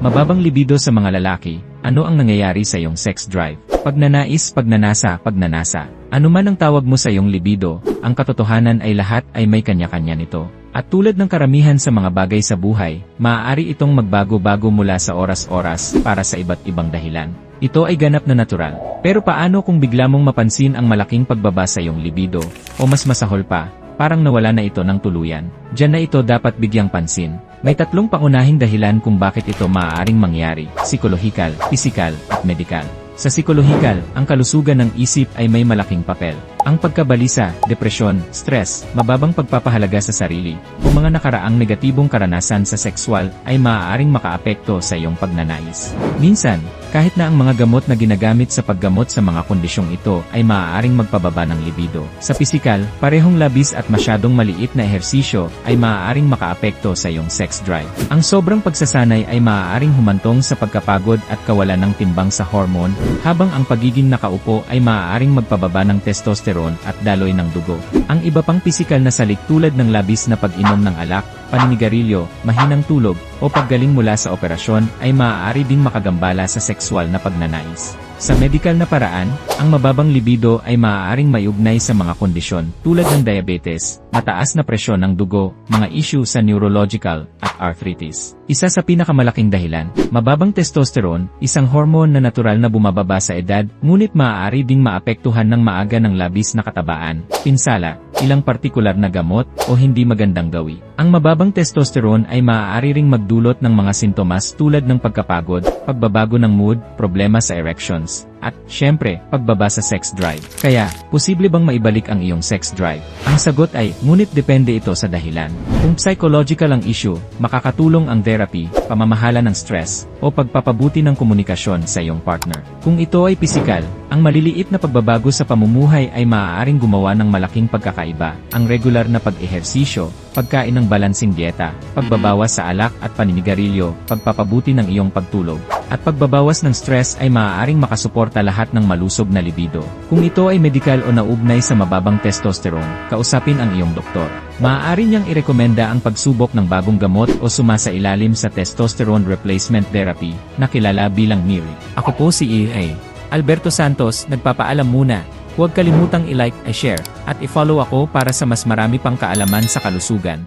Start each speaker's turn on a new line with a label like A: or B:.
A: Mababang libido sa mga lalaki, ano ang nangyayari sa iyong sex drive? Pagnanais, pagnanasa, pagnanasa. Ano man ang tawag mo sa iyong libido, ang katotohanan ay lahat ay may kanya-kanya nito. At tulad ng karamihan sa mga bagay sa buhay, maaari itong magbago-bago mula sa oras-oras para sa iba't ibang dahilan. Ito ay ganap na natural. Pero paano kung bigla mong mapansin ang malaking pagbaba sa iyong libido, o mas masahol pa, parang nawala na ito ng tuluyan? Diyan na ito dapat bigyang pansin. May tatlong pangunahing dahilan kung bakit ito maaaring mangyari, psikolohikal, pisikal, at medikal. Sa psikolohikal, ang kalusugan ng isip ay may malaking papel. Ang pagkabalisa, depresyon, stress, mababang pagpapahalaga sa sarili, o mga nakaraang negatibong karanasan sa sexual ay maaaring makaapekto sa iyong pagnanais. Minsan, kahit na ang mga gamot na ginagamit sa paggamot sa mga kondisyong ito ay maaaring magpababa ng libido. Sa pisikal, parehong labis at masyadong maliit na ehersisyo ay maaaring makaapekto sa iyong sex drive. Ang sobrang pagsasanay ay maaaring humantong sa pagkapagod at kawalan ng timbang sa hormone, habang ang pagiging nakaupo ay maaaring magpababa ng testosterone at daloy ng dugo. Ang iba pang pisikal na salik tulad ng labis na pag-inom ng alak, paninigarilyo, mahinang tulog, o paggaling mula sa operasyon ay maaari ding makagambala sa sexual na pagnanais. Sa medical na paraan, ang mababang libido ay maaaring maiugnay sa mga kondisyon tulad ng diabetes, mataas na presyon ng dugo, mga issue sa neurological, at arthritis. Isa sa pinakamalaking dahilan, mababang testosterone, isang hormone na natural na bumababa sa edad, ngunit maaari ding maapektuhan ng maaga ng labis na katabaan, pinsala, ilang partikular na gamot, o hindi magandang gawi. Ang mababang testosterone ay maaari ring magdulot ng mga sintomas tulad ng pagkapagod, pagbabago ng mood, problema sa erections, at, syempre, pagbaba sa sex drive. Kaya, posible bang maibalik ang iyong sex drive? Ang sagot ay, ngunit depende ito sa dahilan. Kung psychological ang issue, makakatulong ang therapy, pamamahala ng stress, o pagpapabuti ng komunikasyon sa iyong partner. Kung ito ay pisikal, ang maliliit na pagbabago sa pamumuhay ay maaaring gumawa ng malaking pagkakaiba. Ang regular na pag-ehersisyo, pagkain ng balansing dieta, pagbabawas sa alak at paninigarilyo, pagpapabuti ng iyong pagtulog, at pagbabawas ng stress ay maaaring makasuporta lahat ng malusog na libido. Kung ito ay medikal o naugnay sa mababang testosterone, kausapin ang iyong doktor. Maaari niyang irekomenda ang pagsubok ng bagong gamot o sumasa ilalim sa testosterone replacement therapy, na kilala bilang MIRI. Ako po si EA. Alberto Santos, nagpapaalam muna. Huwag kalimutang i-like, i-share, at i-follow ako para sa mas marami pang kaalaman sa kalusugan.